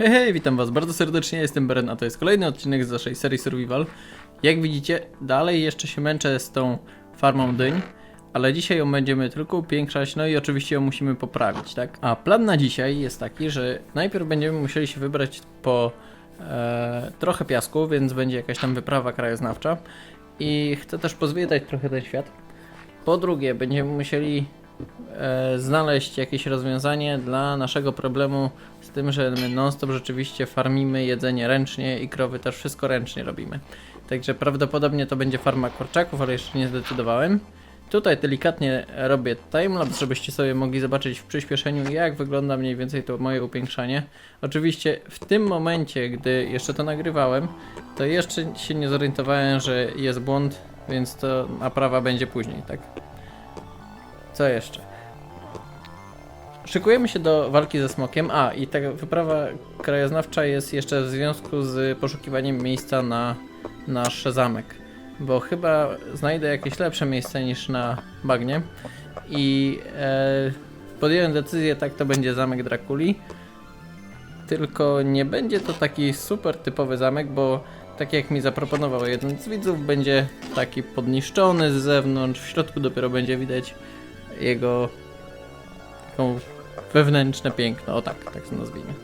Hej, hej, witam was bardzo serdecznie, jestem Beren, a to jest kolejny odcinek z naszej serii Survival. Jak widzicie, dalej jeszcze się męczę z tą farmą dyń, ale dzisiaj ją będziemy tylko upiększać, no i oczywiście ją musimy poprawić, tak? A plan na dzisiaj jest taki, że najpierw będziemy musieli się wybrać po e, trochę piasku, więc będzie jakaś tam wyprawa krajoznawcza i chcę też pozwiedzać trochę ten świat. Po drugie, będziemy musieli e, znaleźć jakieś rozwiązanie dla naszego problemu z tym, że my non-stop rzeczywiście farmimy jedzenie ręcznie i krowy też wszystko ręcznie robimy. Także prawdopodobnie to będzie farma kurczaków, ale jeszcze nie zdecydowałem. Tutaj delikatnie robię timelapse, żebyście sobie mogli zobaczyć w przyspieszeniu, jak wygląda mniej więcej to moje upiększanie. Oczywiście w tym momencie, gdy jeszcze to nagrywałem, to jeszcze się nie zorientowałem, że jest błąd, więc to naprawa będzie później, tak? Co jeszcze? Szykujemy się do walki ze smokiem. A, i ta wyprawa krajoznawcza jest jeszcze w związku z poszukiwaniem miejsca na nasz zamek. Bo chyba znajdę jakieś lepsze miejsce niż na bagnie. I e, podjąłem decyzję, tak to będzie zamek Drakuli. Tylko nie będzie to taki super typowy zamek, bo tak jak mi zaproponował jeden z widzów, będzie taki podniszczony z zewnątrz. W środku dopiero będzie widać jego wewnętrzne piękno. O tak, tak to nazwijmy.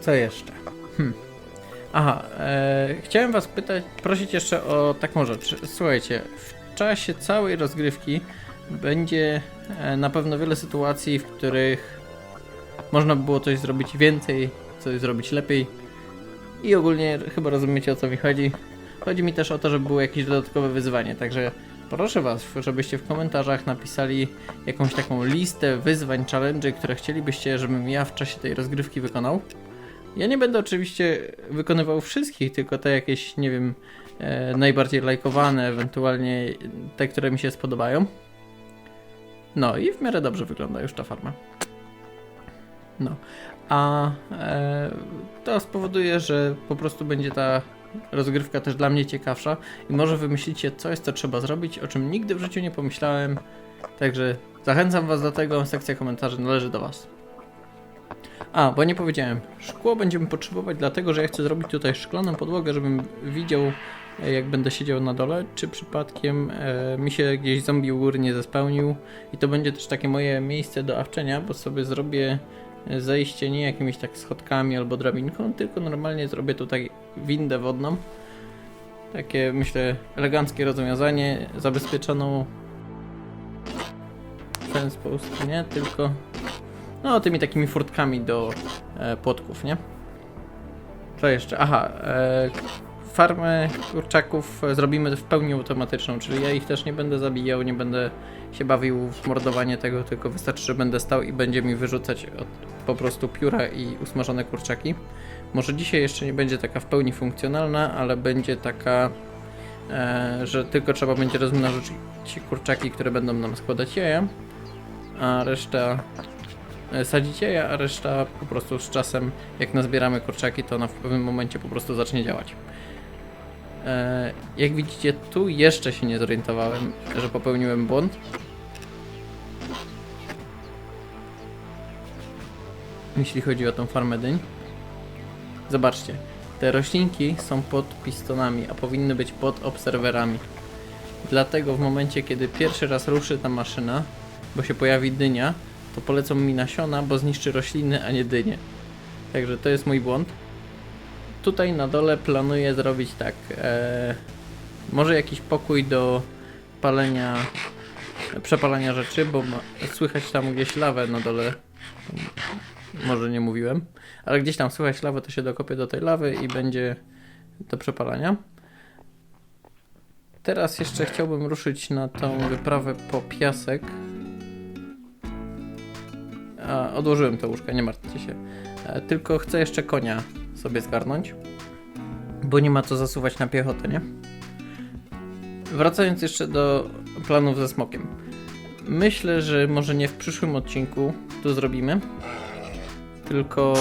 Co jeszcze? Hm. Aha, e, chciałem was pytać, prosić jeszcze o taką rzecz. Słuchajcie, w czasie całej rozgrywki będzie e, na pewno wiele sytuacji, w których można by było coś zrobić więcej, coś zrobić lepiej. I ogólnie chyba rozumiecie o co mi chodzi. Chodzi mi też o to, żeby było jakieś dodatkowe wyzwanie, także proszę was, żebyście w komentarzach napisali jakąś taką listę wyzwań, challenge, które chcielibyście, żebym ja w czasie tej rozgrywki wykonał. Ja nie będę oczywiście wykonywał wszystkich, tylko te jakieś, nie wiem, e, najbardziej lajkowane, ewentualnie te, które mi się spodobają. No i w miarę dobrze wygląda już ta farma. No, a e, to spowoduje, że po prostu będzie ta rozgrywka też dla mnie ciekawsza i może wymyślicie coś, co trzeba zrobić, o czym nigdy w życiu nie pomyślałem. Także zachęcam Was do tego, sekcja komentarzy należy do Was. A, bo nie powiedziałem. Szkło będziemy potrzebować dlatego, że ja chcę zrobić tutaj szklaną podłogę, żebym widział e, jak będę siedział na dole, czy przypadkiem e, mi się gdzieś zombie u góry nie zespełnił i to będzie też takie moje miejsce do awczenia, bo sobie zrobię zejście nie jakimiś tak schodkami albo drabinką, tylko normalnie zrobię tutaj windę wodną. Takie myślę eleganckie rozwiązanie, zabezpieczoną w ten sposób, nie? Tylko no tymi takimi furtkami do e, płotków, nie? Co jeszcze? Aha, e, farmę kurczaków zrobimy w pełni automatyczną, czyli ja ich też nie będę zabijał, nie będę się bawił w mordowanie tego, tylko wystarczy, że będę stał i będzie mi wyrzucać od, po prostu pióra i usmażone kurczaki. Może dzisiaj jeszcze nie będzie taka w pełni funkcjonalna, ale będzie taka, e, że tylko trzeba będzie rozmnożyć kurczaki, które będą nam składać jaja, a reszta e, sadzić jaja, a reszta po prostu z czasem, jak nazbieramy kurczaki, to ona w pewnym momencie po prostu zacznie działać. E, jak widzicie, tu jeszcze się nie zorientowałem, że popełniłem błąd. Jeśli chodzi o tą farmę dyń. Zobaczcie, te roślinki są pod pistonami, a powinny być pod obserwerami. Dlatego w momencie, kiedy pierwszy raz ruszy ta maszyna, bo się pojawi dynia, to polecą mi nasiona, bo zniszczy rośliny, a nie dynie. Także to jest mój błąd. Tutaj na dole planuję zrobić tak. E, może jakiś pokój do palenia, przepalania rzeczy, bo ma, słychać tam gdzieś lawę na dole. Może nie mówiłem, ale gdzieś tam słychać lawę, to się dokopię do tej lawy i będzie do przepalania. Teraz jeszcze chciałbym ruszyć na tą wyprawę po piasek. A, odłożyłem te łóżka, nie martwcie się. E, tylko chcę jeszcze konia sobie zgarnąć, bo nie ma co zasuwać na piechotę, nie? Wracając jeszcze do planów ze smokiem. Myślę, że może nie w przyszłym odcinku tu zrobimy, tylko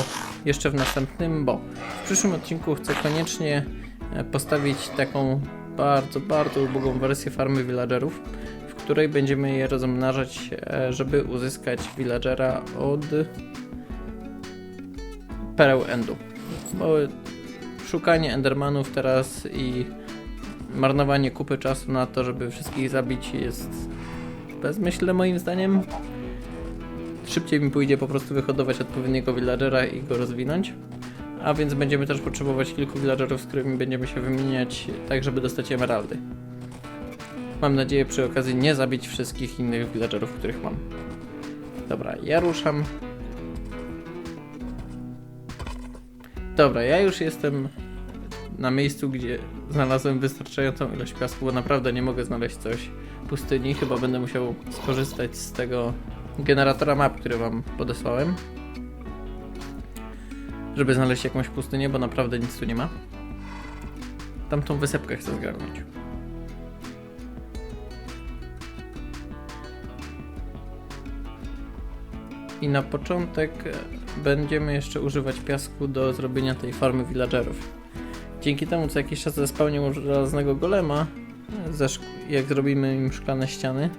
jeszcze w następnym, bo w przyszłym odcinku chcę koniecznie e, postawić taką bardzo, bardzo ubogą wersję farmy villagerów, w której będziemy je rozmnażać, e, żeby uzyskać villagera od pereł endu. Bo szukanie endermanów teraz i marnowanie kupy czasu na to, żeby wszystkich zabić jest bezmyślne moim zdaniem. Szybciej mi pójdzie po prostu wyhodować odpowiedniego villagera i go rozwinąć. A więc będziemy też potrzebować kilku villagerów, z którymi będziemy się wymieniać, tak żeby dostać emeraldy. Mam nadzieję przy okazji nie zabić wszystkich innych villagerów, których mam. Dobra, ja ruszam. Dobra, ja już jestem na miejscu, gdzie znalazłem wystarczającą ilość piasku, bo naprawdę nie mogę znaleźć coś pustyni. Chyba będę musiał skorzystać z tego generatora map, który wam podesłałem. Żeby znaleźć jakąś pustynię, bo naprawdę nic tu nie ma. Tamtą wysepkę chcę zgarnąć. I na początek będziemy jeszcze używać piasku do zrobienia tej farmy villagerów. Dzięki temu co jakiś czas zespałnią żelaznego golema, jak zrobimy im szklane ściany,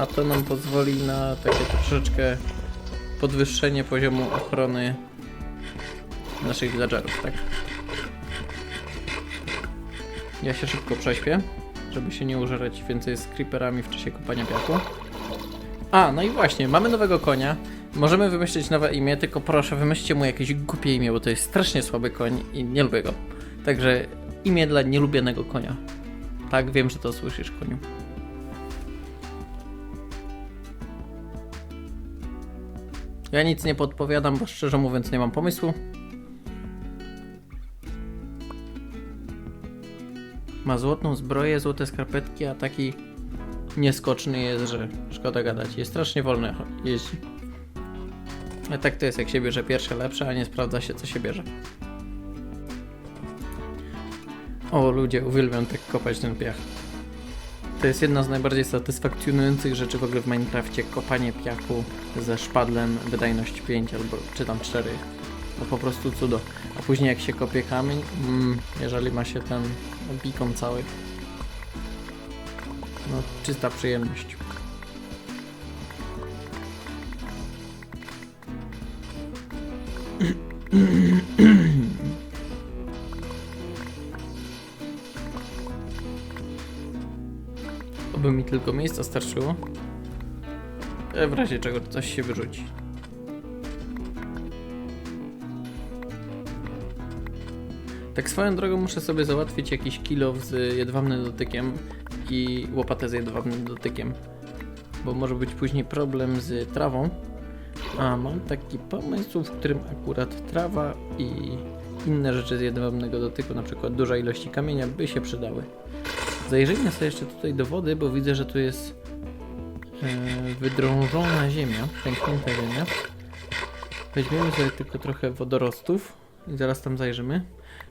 a to nam pozwoli na takie troszeczkę podwyższenie poziomu ochrony naszych villagerów, tak? Ja się szybko prześpię, żeby się nie użerać więcej z creeperami w czasie kopania piachu. A, no i właśnie, mamy nowego konia. Możemy wymyślić nowe imię, tylko proszę wymyślcie mu jakieś głupie imię, bo to jest strasznie słaby koń i nie lubię go. Także imię dla nielubionego konia. Tak, wiem, że to słyszysz, koniu. Ja nic nie podpowiadam, bo szczerze mówiąc nie mam pomysłu. Ma złotą zbroję, złote skarpetki, a taki nieskoczny jest, że szkoda gadać. Jest strasznie wolny jeździ. A tak to jest, jak się bierze pierwsze lepsze, a nie sprawdza się, co się bierze. O, ludzie, uwielbiam tak kopać ten piach. To jest jedna z najbardziej satysfakcjonujących rzeczy w ogóle w Minecrafcie. Kopanie piachu ze szpadlem wydajność 5 albo czy tam 4. To po prostu cudo. A później jak się kopie kamień, mm, jeżeli ma się ten beacon cały, no czysta przyjemność. Tylko miejsca starczyło. E, W razie czego coś się wyrzuci. Tak swoją drogą muszę sobie załatwić jakiś kilo z jedwabnym dotykiem i łopatę z jedwabnym dotykiem. Bo może być później problem z trawą. A mam taki pomysł, w którym akurat trawa i inne rzeczy z jedwabnego dotyku, na przykład duża ilości kamienia, by się przydały. Zajrzyjmy sobie jeszcze tutaj do wody, bo widzę, że tu jest e, wydrążona ziemia, pęknięta ziemia. Weźmiemy sobie tylko trochę wodorostów i zaraz tam zajrzymy.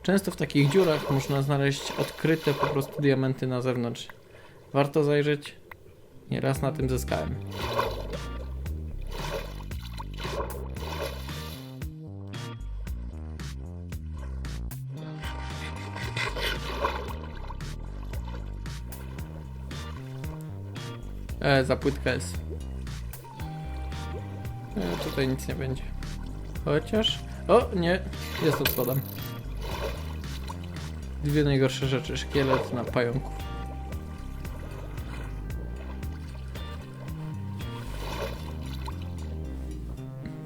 Często w takich dziurach można znaleźć odkryte po prostu diamenty na zewnątrz. Warto zajrzeć. Nieraz na tym zyskałem. E, za jest. E, tutaj nic nie będzie. Chociaż... O, nie. Jest sodem. Dwie najgorsze rzeczy. Szkielet na pająku.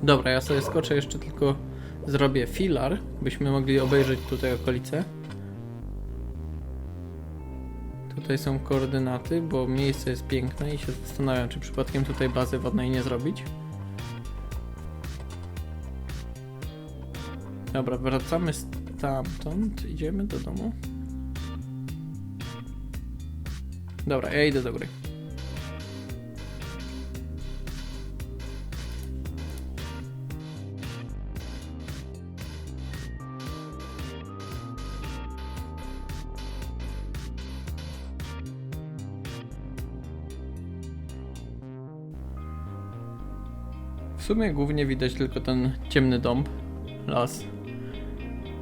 Dobra, ja sobie skoczę jeszcze tylko zrobię filar, byśmy mogli obejrzeć tutaj okolice. Tutaj są koordynaty, bo miejsce jest piękne i się zastanawiam, czy przypadkiem tutaj bazy wodnej nie zrobić. Dobra, wracamy stamtąd, idziemy do domu. Dobra, ja idę do góry. W sumie głównie widać tylko ten ciemny dąb, las,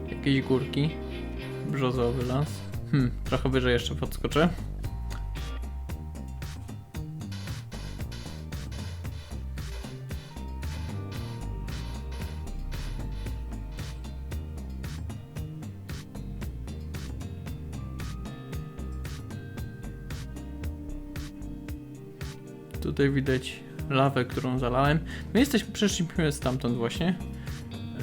jakieś górki, brzozowy las. Hmm, trochę wyżej jeszcze podskoczę. Tutaj widać lawę, którą zalałem. My jesteśmy, przeszliśmy stamtąd właśnie.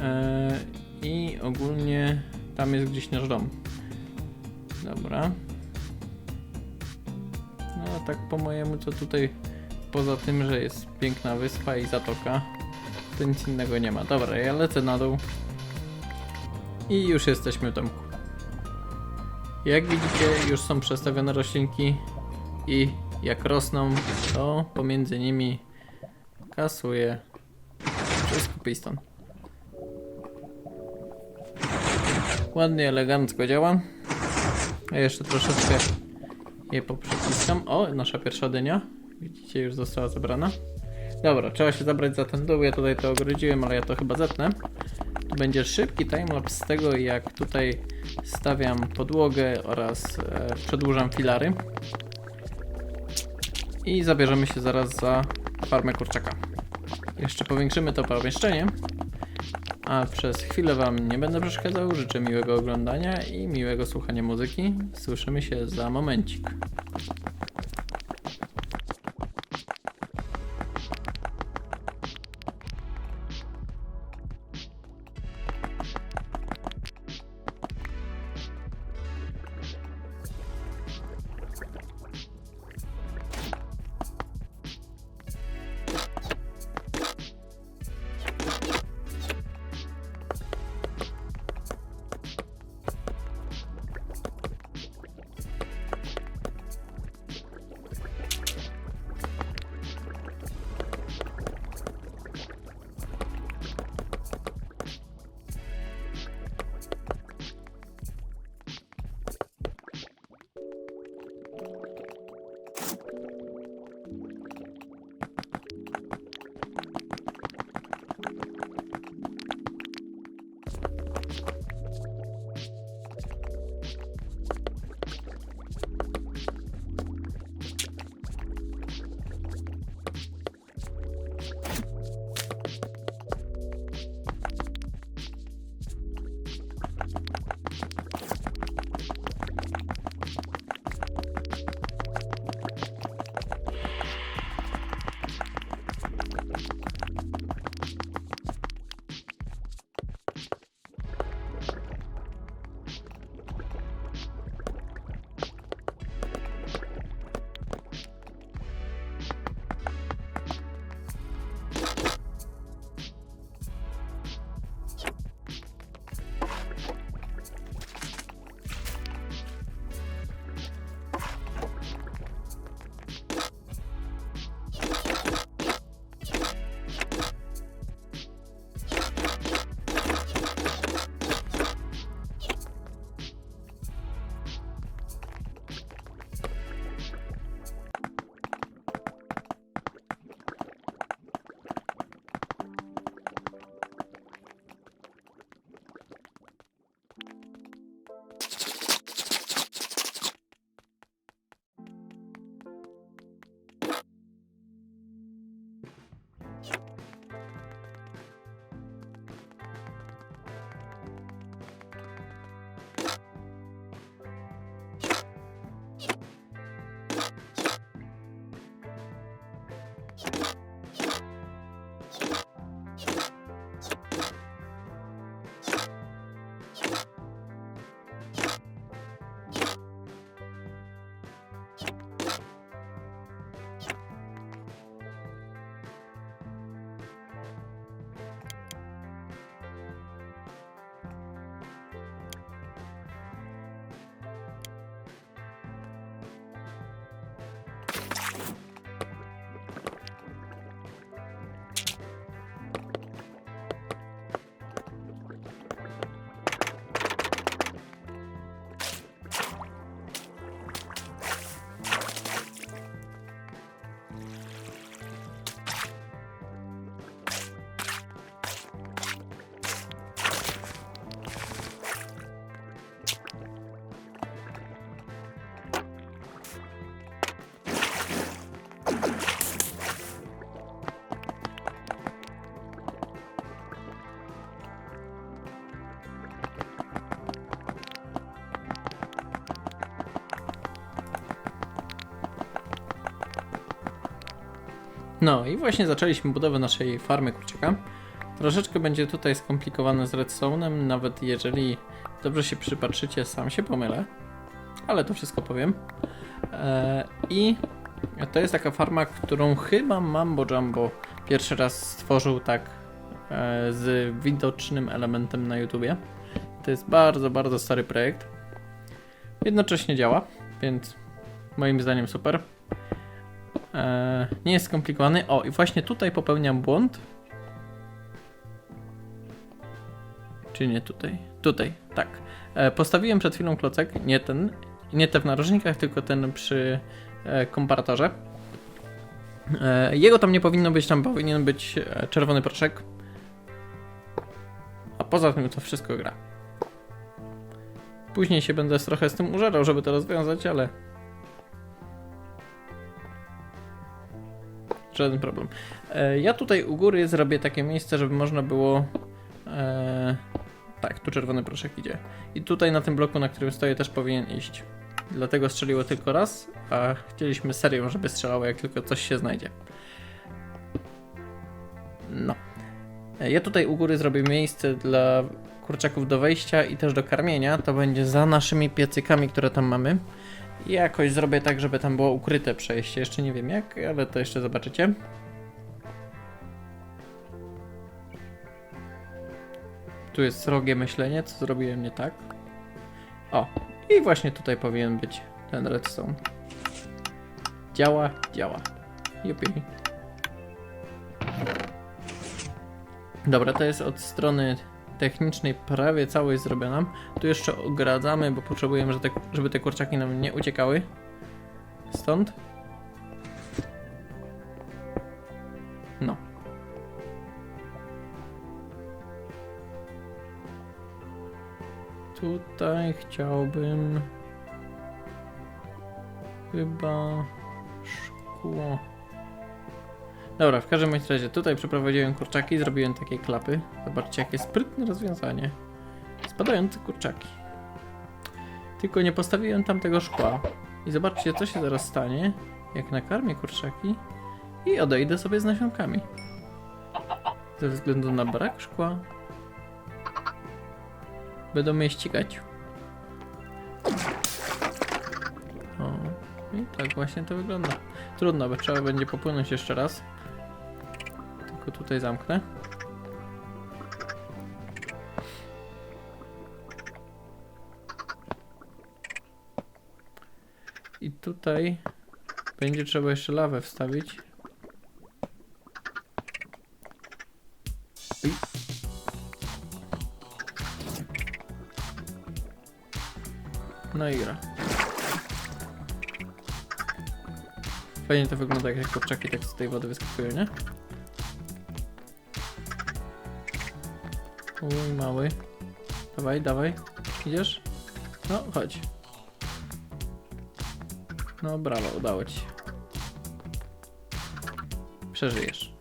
E, I ogólnie tam jest gdzieś nasz dom. Dobra. No a tak po mojemu to tutaj poza tym, że jest piękna wyspa i zatoka, to nic innego nie ma. Dobra, ja lecę na dół. I już jesteśmy w domku. Jak widzicie, już są przestawione roślinki i jak rosną, to pomiędzy nimi kasuje wszystko piston. Ładnie, elegancko działa. A jeszcze troszeczkę je poprzyciskam. O, nasza pierwsza dynia. Widzicie, już została zebrana. Dobra, trzeba się zabrać za ten dół. Ja tutaj to ogrodziłem, ale ja to chyba zetnę. Tu będzie szybki timelapse z tego, jak tutaj stawiam podłogę oraz e, przedłużam filary. I zabierzemy się zaraz za farmę kurczaka. Jeszcze powiększymy to pomieszczenie. A przez chwilę Wam nie będę przeszkadzał. Życzę miłego oglądania i miłego słuchania muzyki. Słyszymy się za momencik. No i właśnie zaczęliśmy budowę naszej farmy kurczaka. Troszeczkę będzie tutaj skomplikowane z redstone'em, nawet jeżeli dobrze się przypatrzycie, sam się pomylę. Ale to wszystko powiem. Eee, I to jest taka farma, którą chyba Mambo Jumbo pierwszy raz stworzył tak e, z widocznym elementem na YouTubie. To jest bardzo, bardzo stary projekt. Jednocześnie działa, więc moim zdaniem super. E, nie jest skomplikowany. O, i właśnie tutaj popełniam błąd. Czy nie tutaj? Tutaj, tak. E, postawiłem przed chwilą klocek, nie ten, nie te w narożnikach, tylko ten przy e, komparatorze. Jego tam nie powinno być, tam powinien być czerwony proszek. A poza tym to wszystko gra. Później się będę trochę z tym użerał, żeby to rozwiązać, ale Żaden problem. E, ja tutaj u góry zrobię takie miejsce, żeby można było. E, tak, tu czerwony proszek idzie. I tutaj na tym bloku, na którym stoję, też powinien iść. Dlatego strzeliło tylko raz, a chcieliśmy serią, żeby strzelało, jak tylko coś się znajdzie. No. E, Ja tutaj u góry zrobię miejsce dla kurczaków do wejścia i też do karmienia. To będzie za naszymi piecykami, które tam mamy. I jakoś zrobię tak, żeby tam było ukryte przejście. Jeszcze nie wiem jak, ale to jeszcze zobaczycie. Tu jest srogie myślenie, co zrobiłem nie tak. O, i właśnie tutaj powinien być ten redstone. Działa, działa. Jupi. Dobra, to jest od strony technicznej prawie całej zrobiona. Tu jeszcze ogradzamy, bo potrzebujemy, te, żeby te kurczaki nam nie uciekały. Stąd. No. Tutaj chciałbym chyba szkło. Dobra, w każdym razie tutaj przeprowadziłem kurczaki, zrobiłem takie klapy. Zobaczcie, jakie sprytne rozwiązanie. Spadające kurczaki. Tylko nie postawiłem tam tego szkła. I zobaczcie, co się zaraz stanie, jak nakarmię kurczaki i odejdę sobie z nasionkami. Ze względu na brak szkła będą mnie ścigać. O, i tak właśnie to wygląda. Trudno, bo trzeba będzie popłynąć jeszcze raz. Tutaj zamknę. I tutaj będzie trzeba jeszcze lawę wstawić. No i gra. Fajnie to wygląda, jak kurczaki tak z tej wody wyskakują, nie? Uj, mały. Dawaj, dawaj. Idziesz? No, chodź. No, brawo, udało ci się. Przeżyjesz.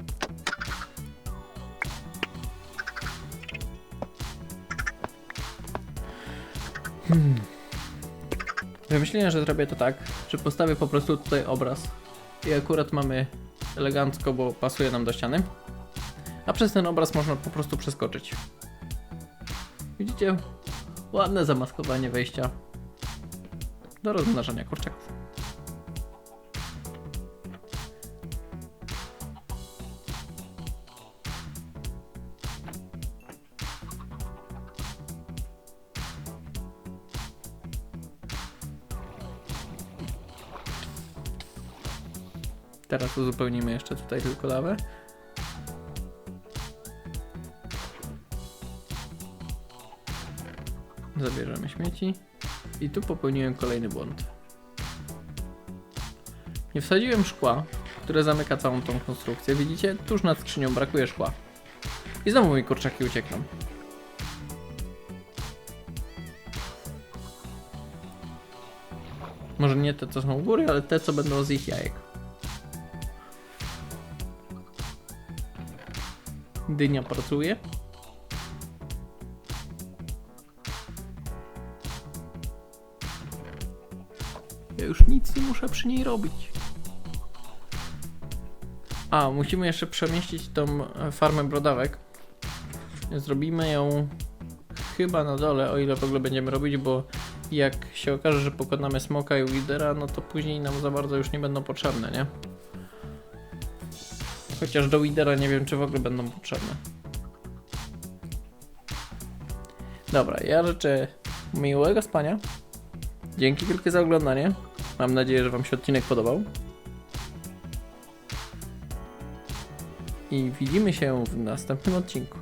Hmm. Wymyśliłem, że zrobię to tak, że postawię po prostu tutaj obraz i akurat mamy elegancko, bo pasuje nam do ściany. A przez ten obraz można po prostu przeskoczyć. Widzicie? Ładne zamaskowanie wejścia do rozmnażania kurczaków. Teraz uzupełnimy jeszcze tutaj tylko lawę. Śmieci. I tu popełniłem kolejny błąd. Nie wsadziłem szkła, które zamyka całą tą konstrukcję. Widzicie? Tuż nad skrzynią brakuje szkła. I znowu mi kurczaki uciekną. Może nie te, co są u góry, ale te, co będą z ich jajek. Dynia pracuje. Już nic nie muszę przy niej robić. A, musimy jeszcze przemieścić tą e, farmę brodawek. Zrobimy ją chyba na dole, o ile w ogóle będziemy robić, bo jak się okaże, że pokonamy smoka i widera, no to później nam za bardzo już nie będą potrzebne, nie? Chociaż do widera nie wiem, czy w ogóle będą potrzebne. Dobra, ja życzę miłego spania. Dzięki wielkie za oglądanie. Mam nadzieję, że Wam się odcinek podobał. I widzimy się w następnym odcinku.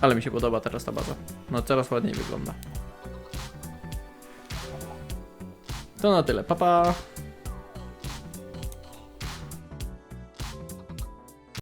Ale mi się podoba teraz ta baza. No coraz ładniej wygląda. To na tyle. Pa pa!